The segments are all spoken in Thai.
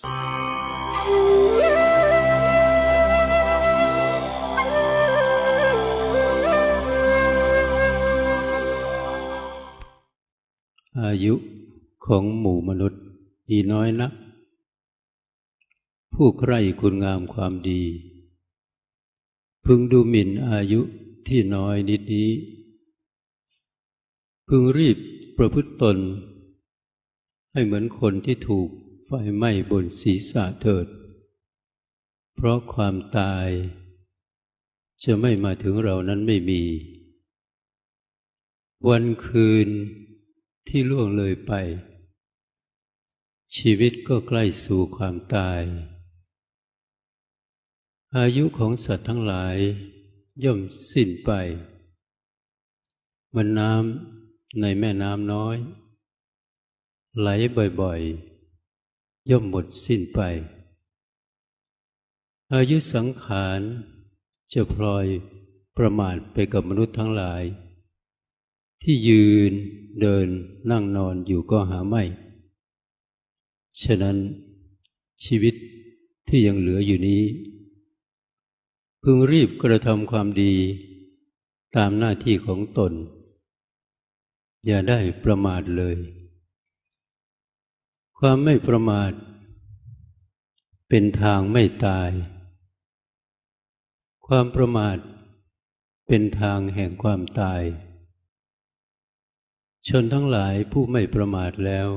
อายุของหมู่มนุษย์มีน้อยนัก ผู้ใคร่คุณงามความดี พึงดูหมิ่นอายุที่น้อยนิดนี้ พึงรีบประพฤติตน ให้เหมือนคนที่ถูก ไฟไหม้บนศีรษะเถิด เพราะความตาย จะไม่มาถึงเรานั้นไม่มี วันคืนที่ล่วงเลยไป ชีวิตก็ใกล้สู่ความตาย อายุของสัตว์ทั้งหลาย ย่อมสิ้นไป มันน้ำในแม่น้ำน้อย ไหลบ่อยๆ ย่อมหมดสิ้นไป อายุสังขารจะพลอยประมาทไปกับมนุษย์ทั้งหลาย ที่ยืนเดินนั่งนอนอยู่ก็หาไม่ ฉะนั้นชีวิตที่ยังเหลืออยู่นี้ พึงรีบกระทำความดีตามหน้าที่ของตน อย่าได้ประมาทเลย ความไม่ประมาท เป็นทางไม่ตาย ความประมาท เป็นทางแห่งความตาย ชนทั้งหลายผู้ไม่ประมาทแล้ว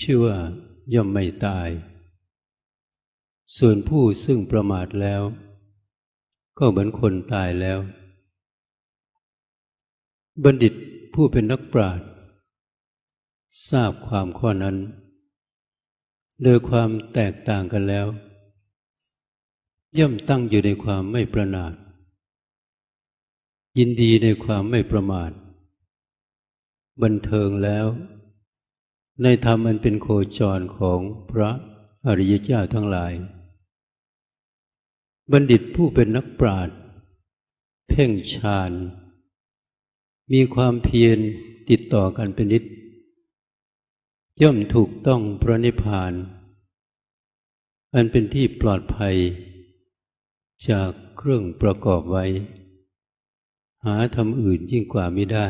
ชื่อว่าย่อมไม่ตาย ส่วนผู้ซึ่งประมาทแล้ว ก็เหมือนคนตายแล้ว บัณฑิตผู้เป็นนักปราชญ์ ทราบความข้อนั้น โดยความแตกต่างกันแล้ว ย่อมตั้งอยู่ในความไม่ประนาทยินดีในความไม่ประมาท บันเทิงแล้ว ในธรรมอันเป็นโคจรของพระอริยเจ้าทั้งหลาย บัณฑิตผู้เป็นนักปราชญ์เพ่งฌาน มีความเพียรติดต่อกันเป็นนิด ย่อมถูกต้องพระนิพพาน อันเป็นที่ปลอดภัย จากเครื่องประกอบไว้ หาทำอื่นยิ่งกว่าไม่ได้